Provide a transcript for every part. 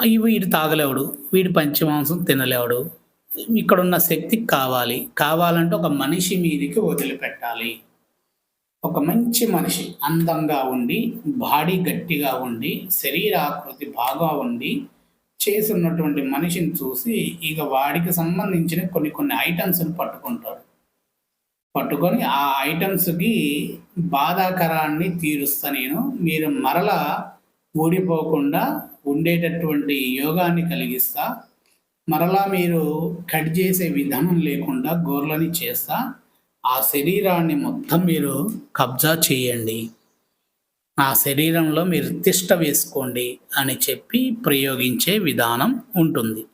వీడు తాగలేవుడు వీడు పంచమాంసం తినలేవడు. ఇక్కడున్న శక్తి కావాలి. కావాలంటే ఒక మనిషి మీదకి వదిలిపెట్టాలి. ఒక మంచి మనిషి అందంగా ఉండి బాడీ గట్టిగా ఉండి శరీరాకృతి బాగా ఉండి చేస్తున్నటువంటి మనిషిని చూసి ఇక వాడికి సంబంధించిన కొన్ని కొన్ని ఐటమ్స్ని పట్టుకుంటాడు. పట్టుకొని ఆ ఐటమ్స్కి బాధాకరాన్ని తీరుస్తా నేను. మీరు మరలా ఊడిపోకుండా ఉండేటటువంటి యోగాన్ని కలిగిస్తా మరలా మీరు కట్ చేసే విధానం లేకుండా గోర్లని చేస్తా ఆ శరీరాన్ని మొత్తం మీరు కబ్జా చేయండి. ఆ శరీరంలో మీరు తిష్ట వేసుకోండి అని చెప్పి ప్రయోగించే విధానం ఉంటుంది.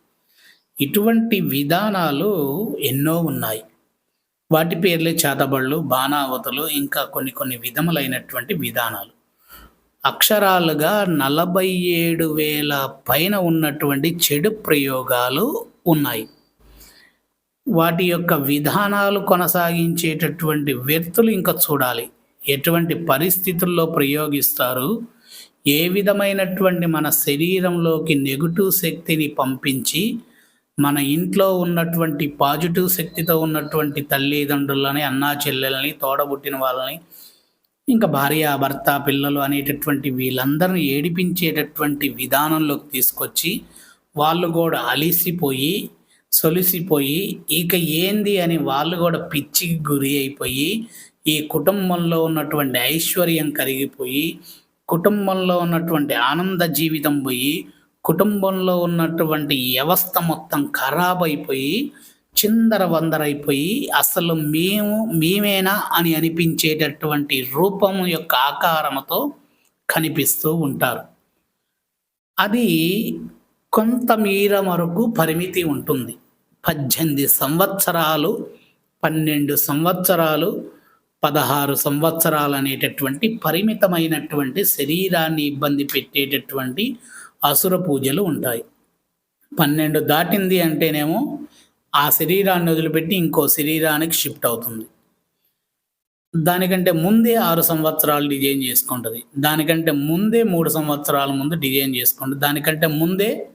ఇటువంటి విధానాలు ఎన్నో ఉన్నాయి. వాటి పేర్లే చేతబళ్ళు బాణావతులు ఇంకా కొన్ని కొన్ని విధములైనటువంటి విధానాలు. అక్షరాలుగా నలభై ఏడు వేల పైన ఉన్నటువంటి చెడు ప్రయోగాలు ఉన్నాయి. వాటి యొక్క విధానాలు కొనసాగించేటటువంటి వ్యక్తులు ఇంకా చూడాలి. ఎటువంటి పరిస్థితుల్లో ప్రయోగిస్తారు? ఏ విధమైనటువంటి మన శరీరంలోకి నెగిటివ్ శక్తిని పంపించి మన ఇంట్లో ఉన్నటువంటి పాజిటివ్ శక్తితో ఉన్నటువంటి తల్లిదండ్రులని అన్నా చెల్లెల్ని తోడబుట్టిన వాళ్ళని ఇంకా భార్య భర్త పిల్లలు అనేటటువంటి వీళ్ళందరిని ఏడిపించేటటువంటి విధానంలోకి తీసుకొచ్చి వాళ్ళు కూడా అలిసిపోయి సొలిసిపోయి ఇక ఏంది అని వాళ్ళు కూడా పిచ్చికి గురి అయిపోయి ఈ కుటుంబంలో ఉన్నటువంటి ఐశ్వర్యం కరిగిపోయి కుటుంబంలో ఉన్నటువంటి ఆనంద జీవితం పోయి కుటుంబంలో ఉన్నటువంటి వ్యవస్థ మొత్తం ఖరాబ్ అయిపోయి చిందర వందరైపోయి అసలు మేము మేమేనా అని అనిపించేటటువంటి రూపం యొక్క ఆకారముతో కనిపిస్తూ ఉంటారు. అది కొంత మీర వరకు పరిమితి ఉంటుంది. పద్దెనిమిది సంవత్సరాలు పన్నెండు సంవత్సరాలు పదహారు సంవత్సరాలు అనేటటువంటి పరిమితమైనటువంటి శరీరాన్ని ఇబ్బంది పెట్టేటటువంటి అసుర పూజలు ఉంటాయి. పన్నెండు దాటింది అంటేనేమో ఆ శరీరాన్ని వదిలిపెట్టి ఇంకో శరీరానికి షిఫ్ట్ అవుతుంది. దానికంటే ముందే ఆరు సంవత్సరాలు డిజైన్ చేసుకుంటుంది. దానికంటే ముందే మూడు సంవత్సరాల ముందు డిజైన్ చేసుకుంటుంది. దానికంటే ముందే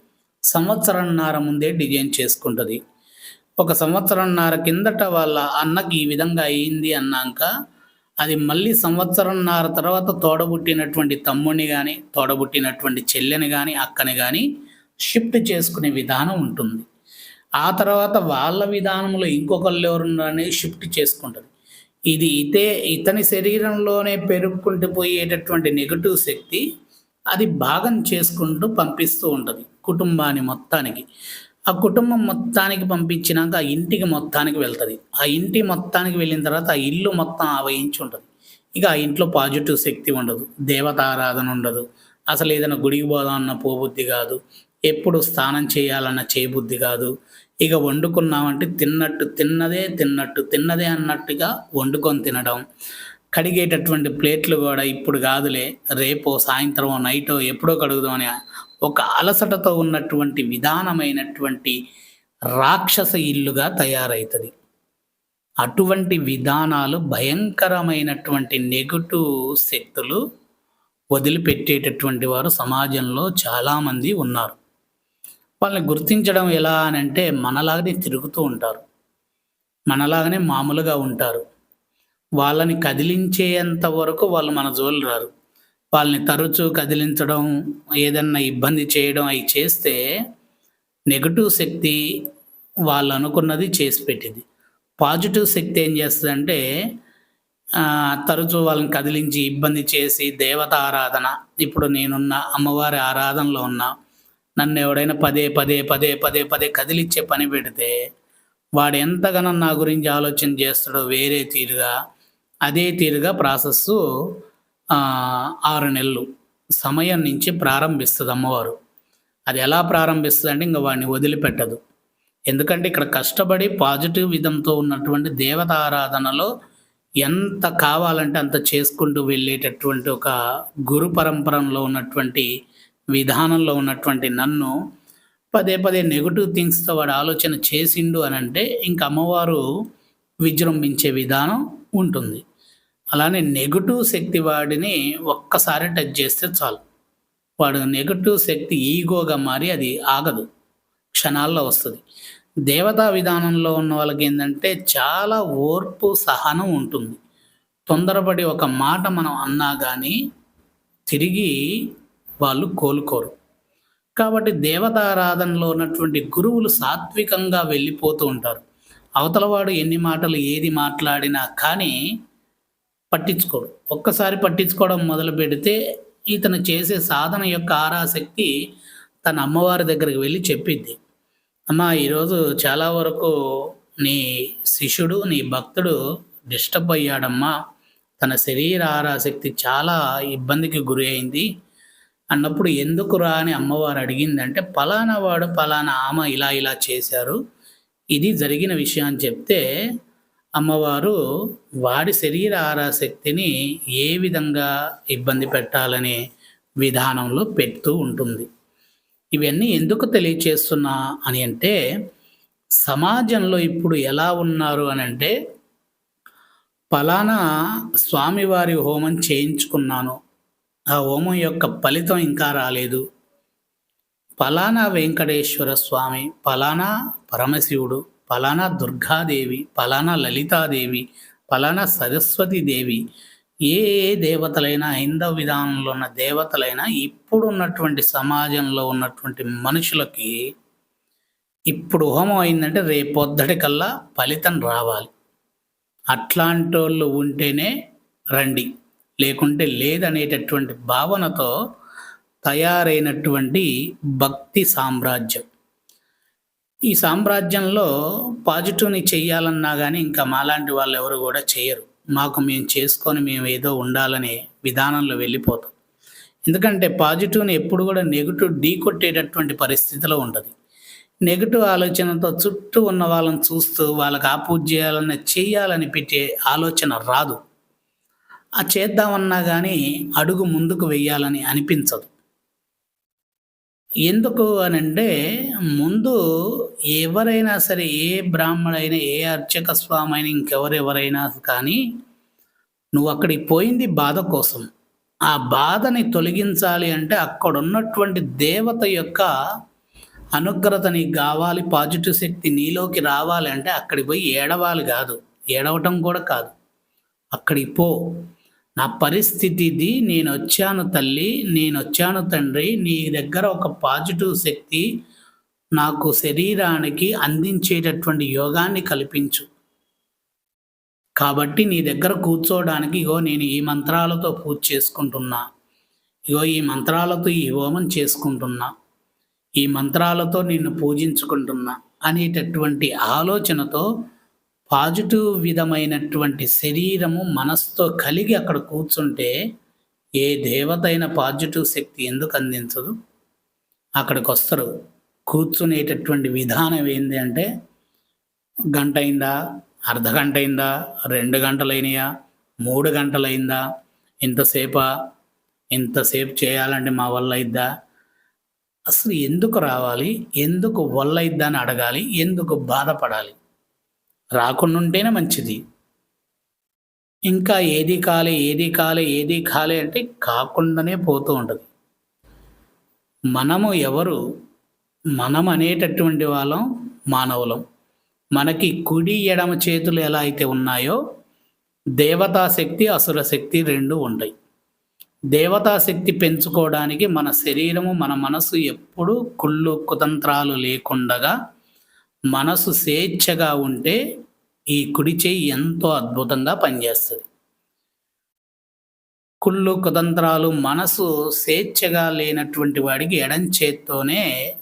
సంవత్సరంన్నర ముందే డిజైన్ చేసుకుంటుంది. ఒక సంవత్సరంన్నర కిందట వాళ్ళ అన్నకి ఈ విధంగా అయింది అన్నాక అది మళ్ళీ సంవత్సరంన్నర తర్వాత తోడబుట్టినటువంటి తమ్ముడిని కానీ తోడబుట్టినటువంటి చెల్లెని కానీ అక్కని కానీ షిఫ్ట్ చేసుకునే విధానం ఉంటుంది. ఆ తర్వాత వాళ్ళ విధానంలో ఇంకొకళ్ళు ఎవరున్నారని షిఫ్ట్ చేసుకుంటుంది. ఇది ఇతే ఇతని శరీరంలోనే పెరుక్కుంటూ పోయేటటువంటి నెగటివ్ శక్తి అది భాగం చేసుకుంటూ పంపిస్తూ ఉంటుంది కుటుంబాన్ని మొత్తానికి. ఆ కుటుంబం మొత్తానికి పంపించినాక ఆ ఇంటికి మొత్తానికి వెళ్తుంది. ఆ ఇంటి మొత్తానికి వెళ్ళిన తర్వాత ఆ ఇల్లు మొత్తం ఆవహించి ఉంటుంది. ఇక ఆ ఇంట్లో పాజిటివ్ శక్తి ఉండదు దేవతారాధన ఉండదు. అసలు ఏదైనా గుడికి పోదామన్న పోబుద్ధి కాదు ఎప్పుడు స్నానం చేయాలన్న చేయబుద్ధి కాదు ఇక వండుకున్నామంటే తిన్నట్టు తిన్నదే తిన్నట్టు తిన్నదే అన్నట్టుగా వండుకొని తినడం. కడిగేటటువంటి ప్లేట్లు కూడా ఇప్పుడు కాదులే రేపో సాయంత్రం నైటో ఎప్పుడో కడుగుదామని ఒక అలసటతో ఉన్నటువంటి విధానమైనటువంటి రాక్షస ఇల్లుగా తయారవుతుంది అటువంటి విధానాలు భయంకరమైనటువంటి నెగటివ్ శక్తులు వదిలిపెట్టేటటువంటి వారు సమాజంలో చాలామంది ఉన్నారు. వాళ్ళని గుర్తించడం ఎలా అని అంటే మనలాగానే తిరుగుతూ ఉంటారు. మనలాగానే మామూలుగా ఉంటారు. వాళ్ళని కదిలించేంత వరకు వాళ్ళు మన జోలు రారు. వాళ్ళని తరచూ కదిలించడం ఏదన్నా ఇబ్బంది చేయడం అవి చేస్తే నెగటివ్ శక్తి వాళ్ళు అనుకున్నది చేసి పెట్టింది. పాజిటివ్ శక్తి ఏం చేస్తుందంటే తరచూ వాళ్ళని కదిలించి ఇబ్బంది చేసి దేవత ఆరాధన ఇప్పుడు నేనున్న అమ్మవారి ఆరాధనలో ఉన్నా నన్ను ఎవడైనా పదే పదే పదే పదే పదే కదిలిచ్చే పని పెడితే వాడు ఎంతగానో నా గురించి ఆలోచన చేస్తాడో వేరే తీరుగా అదే తీరుగా ప్రాసెస్ ఆరు నెలలు సమయం నుంచి ప్రారంభిస్తుంది అమ్మవారు. అది ఎలా ప్రారంభిస్తుంది అంటే ఇంకా వాడిని వదిలిపెట్టదు. ఎందుకంటే ఇక్కడ కష్టపడి పాజిటివ్ విధంతో ఉన్నటువంటి దేవత ఆరాధనలో ఎంత కావాలంటే అంత చేసుకుంటూ వెళ్ళేటటువంటి ఒక గురు పరంపరంలో ఉన్నటువంటి విధానంలో ఉన్నటువంటి నన్ను పదే పదే నెగిటివ్ థింగ్స్తో వాడు ఆలోచన చేసిండు అని అంటే ఇంక అమ్మవారు విజృంభించే విధానం ఉంటుంది. అలానే నెగిటివ్ శక్తి వాడిని ఒక్కసారి టచ్ చేస్తే చాలు. వాడు నెగటివ్ శక్తి ఈగోగా మారి అది ఆగదు. క్షణాల్లో వస్తుంది. దేవతా విధానంలో ఉన్న వాళ్ళకి ఏంటంటే చాలా ఓర్పు సహనం ఉంటుంది. తొందరపడి ఒక మాట మనం అన్నా కానీ తిరిగి వాళ్ళు కోలుకోరు. కాబట్టి దేవతారాధనలో ఉన్నటువంటి గురువులు సాత్వికంగా వెళ్ళిపోతూ ఉంటారు. అవతలవాడు ఎన్ని మాటలు ఏది మాట్లాడినా కానీ పట్టించుకోడు. ఒక్కసారి పట్టించుకోవడం మొదలు పెడితే ఇతను చేసే సాధన యొక్క ఆరాశక్తి తన అమ్మవారి దగ్గరికి వెళ్ళి చెప్పిద్ది. అమ్మ ఈరోజు చాలా వరకు నీ శిష్యుడు నీ భక్తుడు డిస్టర్బ్ అయ్యాడమ్మా. తన శరీర ఆరాశక్తి చాలా ఇబ్బందికి గురి అయింది. అన్నప్పుడు ఎందుకు రా అని అమ్మవారు అడిగిందంటే పలానా వాడు పలానా ఆమె ఇలా ఇలా చేశారు ఇది జరిగిన విషయం అని చెప్తే అమ్మవారు వాడి శరీర ఆరాశక్తిని ఏ విధంగా ఇబ్బంది పెట్టాలనే విధానంలో పెడుతూ ఉంటుంది. ఇవన్నీ ఎందుకు తెలియచేస్తున్నా అని అంటే సమాజంలో ఇప్పుడు ఎలా ఉన్నారు అని అంటే పలానా స్వామివారి హోమం చేయించుకున్నాను ఆ హోమం యొక్క ఫలితం ఇంకా రాలేదు. ఫలానా వెంకటేశ్వర స్వామి ఫలానా పరమశివుడు పలానా దుర్గాదేవి పలానా లలితాదేవి పలానా సరస్వతీదేవి ఏ ఏ దేవతలైనా హైందవ విధానంలో ఉన్న దేవతలైనా ఇప్పుడు ఉన్నటువంటి సమాజంలో ఉన్నటువంటి మనుషులకి ఇప్పుడు హోమం అయిందంటే రేపొద్దటి కల్లా ఫలితం రావాలి. అట్లాంటి వాళ్ళు ఉంటేనే రండి. లేకుంటే లేదనేటటువంటి భావనతో తయారైనటువంటి భక్తి సామ్రాజ్యం. ఈ సామ్రాజ్యంలో పాజిటివ్ని చెయ్యాలన్నా కానీ ఇంకా మాలాంటి వాళ్ళు ఎవరు కూడా చేయరు మాకు మేము చేసుకొని మేము ఏదో ఉండాలనే విధానంలో వెళ్ళిపోతాం. ఎందుకంటే పాజిటివ్ని ఎప్పుడు కూడా నెగిటివ్ ఢీ కొట్టేటటువంటి పరిస్థితిలో ఉంటుంది. నెగిటివ్ ఆలోచనతో చుట్టూ ఉన్న వాళ్ళని చూస్తూ వాళ్ళకి ఆ పూజ చేయాలని పెట్టే ఆలోచన రాదు. ఆ చేద్దామన్నా కానీ అడుగు ముందుకు వెయ్యాలని అనిపించదు. ఎందుకు అని అంటే ముందు ఎవరైనా సరే ఏ బ్రాహ్మణైనా ఏ అర్చక స్వామి అయినా ఇంకెవరెవరైనా కానీ నువ్వు అక్కడికి పోయింది బాధ కోసం. ఆ బాధని తొలగించాలి అంటే అక్కడ ఉన్నటువంటి దేవత యొక్క అనుగ్రత నీకు కావాలి పాజిటివ్ శక్తి నీలోకి రావాలి అంటే అక్కడికి పోయి ఏడవాలి కాదు. ఏడవటం కూడా కాదు. అక్కడికి పో. నా పరిస్థితిది నేను వచ్చాను తల్లి నేను వచ్చాను తండ్రి. నీ దగ్గర ఒక పాజిటివ్ శక్తి నాకు శరీరానికి అందించేటటువంటి యోగాన్ని కల్పించు. కాబట్టి నీ దగ్గర కూర్చోవడానికి ఇగో నేను ఈ మంత్రాలతో పూజ చేసుకుంటున్నా. ఇగో ఈ మంత్రాలతో ఈ హోమం చేసుకుంటున్నా. ఈ మంత్రాలతో నిన్ను పూజించుకుంటున్నా అనేటటువంటి ఆలోచనతో పాజిటివ్ విధమైనటువంటి శరీరము మనస్సుతో కలిగి అక్కడ కూర్చుంటే ఏ దేవత అయిన పాజిటివ్ శక్తి ఎందుకు అందించదు? అక్కడికి వస్తారు. కూర్చునేటటువంటి విధానం ఏంటి అంటే గంట అయిందా? అర్ధ గంట అయిందా? రెండు గంటలైనయా? మూడు గంటలైందా? ఇంతసేపా? ఇంతసేపు చేయాలంటే మా వల్ల అయిద్దా? అసలు ఎందుకు రావాలి? ఎందుకు వల్ల అయిద్దా అని అడగాలి. ఎందుకు బాధపడాలి? రాకుండా ఉంటేనే మంచిది. ఇంకా ఏది కాలే ఏది కాలే ఏది కాలే అంటే కాకుండానే పోతూ ఉంటుంది. మనము ఎవరు? మనం అనేటటువంటి వాళ్ళం మానవులం. మనకి కుడి ఎడమ చేతులు ఎలా అయితే ఉన్నాయో దేవతాశక్తి అసుర శక్తి రెండు ఉంటాయి. దేవతా శక్తి పెంచుకోవడానికి మన శరీరము మన మనసు ఎప్పుడు కుళ్ళు కుతంత్రాలు లేకుండగా మనసు స్వేచ్ఛగా ఉంటే ఈ కుడి చేయి ఎంతో అద్భుతంగా పనిచేస్తుంది. కుళ్ళు కుతంత్రాలు మనసు స్వేచ్ఛగా లేనటువంటి వాడికి ఎడం చేత్తోనే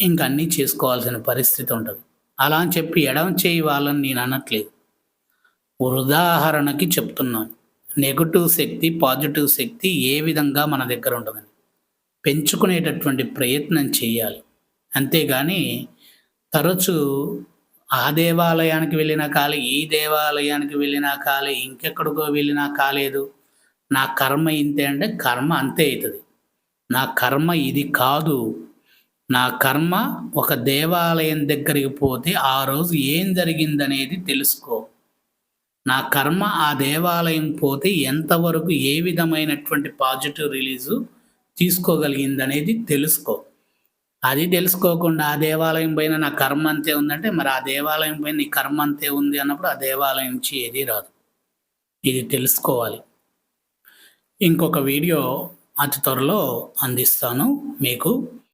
ఇంక అన్నీ చేసుకోవాల్సిన పరిస్థితి ఉంటుంది. అలా అని చెప్పి ఎడం చేయి వాళ్ళని నేను అనట్లేదు. ఉదాహరణకి చెప్తున్నాను నెగటివ్ శక్తి పాజిటివ్ శక్తి ఏ విధంగా మన దగ్గర ఉంటుందని. పెంచుకునేటటువంటి ప్రయత్నం చేయాలి. అంతేగాని తరచూ ఆ దేవాలయానికి వెళ్ళినా కాలే ఈ దేవాలయానికి వెళ్ళినా కాలే ఇంకెక్కడికో వెళ్ళినా కాలేదు. నా కర్మ ఇంతే అంటే కర్మ అంతే అవుతుంది. నా కర్మ ఇది కాదు. నా కర్మ ఒక దేవాలయం దగ్గరికి పోతే ఆ రోజు ఏం జరిగిందనేది తెలుసుకో. నా కర్మ ఆ దేవాలయం పోతే ఎంతవరకు ఏ విధమైనటువంటి పాజిటివ్ రిలీజు తీసుకోగలిగింది అనేది తెలుసుకో. అది తెలుసుకోకుండా ఆ దేవాలయం పైన నా కర్మ అంతే ఉందంటే మరి ఆ దేవాలయం పైన నీ కర్మ అంతే ఉంది అన్నప్పుడు ఆ దేవాలయం నుంచి ఏది రాదు. ఇది తెలుసుకోవాలి. ఇంకొక వీడియో అతి త్వరలో అందిస్తాను. మీకు